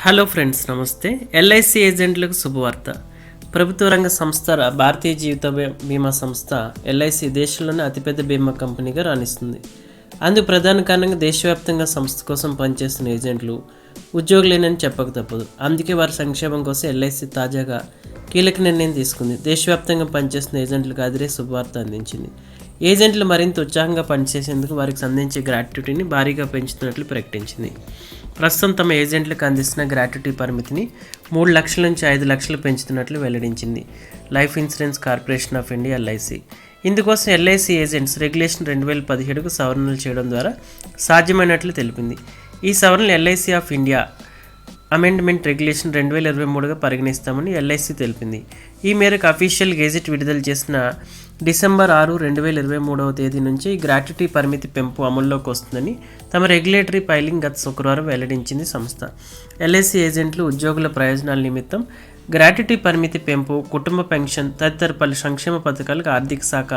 Hello friends నమస్తే. LIC ఏజెంట్లకు శుభవార్త. ప్రభుత్వ రంగ సంస్థ భారతీయ జీవిత బీ- బీమా సంస్థ ఎల్ఐసి దేశంలోనే అతిపెద్ద బీమా కంపెనీగా రాణిస్తుంది. అందుకు ప్రధాన కారణంగా దేశవ్యాప్తంగా సంస్థ కోసం పనిచేస్తున్న ఏజెంట్లు ఉద్యోగులేనని చెప్పక తప్పదు. అందుకే వారి సంక్షేమం కోసం ఎల్ఐసి తాజాగా కీలక నిర్ణయం తీసుకుంది. దేశవ్యాప్తంగా పనిచేస్తున్న ఏజెంట్లకు అదిరే శుభవార్త అందించింది. ఏజెంట్లు మరింత ఉత్సాహంగా పనిచేసేందుకు వారికి అందించే గ్రాట్యుటీని భారీగా పెంచుతున్నట్లు ప్రకటించింది. ప్రస్తుతం తమ ఏజెంట్లకు అందిస్తున్న గ్రాట్యుటీ పరిమితిని మూడు లక్షల నుంచి ఐదు లక్షలు పెంచుతున్నట్లు వెల్లడించింది. Life insurance corporation of India LIC ఇందుకోసం ఎల్ఐసి ఏజెంట్స్ రెగ్యులేషన్ రెండు వేల పదిహేడుకు సవరణలు చేయడం ద్వారా సాధ్యమైనట్లు తెలిపింది. ఈ సవరణలు LIC of India amendment regulation రెండు వేల ఇరవై మూడుగా పరిగణిస్తామని ఎల్ఐసి తెలిపింది. ఈ మేరకు అఫీషియల్ గెజెట్ విడుదల చేసిన డిసెంబర్ ఆరు రెండు వేల ఇరవై మూడవ తేదీ నుంచి గ్రాట్యుటీ పరిమితి పెంపు అమల్లోకి వస్తుందని తమ రెగ్యులేటరీ ఫైలింగ్ గత శుక్రవారం వెల్లడించింది సంస్థ. ఎల్ఐసి ఏజెంట్లు ఉద్యోగుల ప్రయోజనాల నిమిత్తం గ్రాట్యుటీ పరిమితి పెంపు కుటుంబ పెన్షన్ తదితర పలు సంక్షేమ పథకాలకు ఆర్థిక శాఖ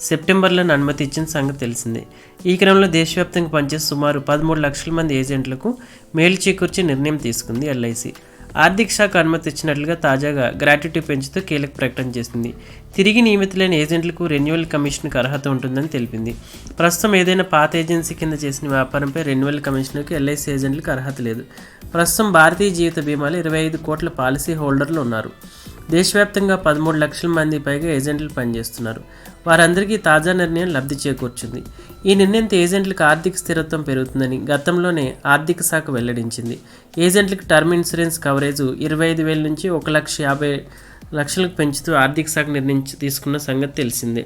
సెప్టెంబర్లోనే అనుమతి ఇచ్చిన సంగతి తెలిసింది. ఈ క్రమంలో దేశవ్యాప్తంగా పనిచేసే సుమారు పదమూడు లక్షల మంది ఏజెంట్లకు మేలు చేకూర్చే నిర్ణయం తీసుకుంది ఎల్ఐసి. ఆర్థిక శాఖ అనుమతి ఇచ్చినట్లుగా తాజాగా గ్రాట్యుటీ పెంచుతూ కీలక ప్రకటన చేసింది. తిరిగి నియమితులైన ఏజెంట్లకు రెన్యువల్ కమిషన్కు అర్హత ఉంటుందని తెలిపింది. ప్రస్తుతం ఏదైనా పాత ఏజెన్సీ కింద చేసిన వ్యాపారంపై రెన్యువల్ కమిషన్కు ఎల్ఐసి ఏజెంట్లకు అర్హత లేదు. ప్రస్తుతం భారతీయ జీవిత బీమాలో ఇరవై ఐదు కోట్ల పాలసీ హోల్డర్లు ఉన్నారు. దేశవ్యాప్తంగా పదమూడు లక్షల మంది పైగా ఏజెంట్లు పనిచేస్తున్నారు. వారందరికీ తాజా నిర్ణయం లబ్ధి చేకూర్చుంది. ఈ నిర్ణయంతో ఏజెంట్లకు ఆర్థిక స్థిరత్వం పెరుగుతుందని గతంలోనే ఆర్థిక శాఖ వెల్లడించింది. ఏజెంట్లకు టర్మ్ ఇన్సూరెన్స్ కవరేజ్ ఇరవై ఐదు వేల నుంచి ఒక లక్ష యాభై లక్షలకు పెంచుతూ ఆర్థిక శాఖ నిర్ణయించి తీసుకున్న సంగతి తెలిసిందే.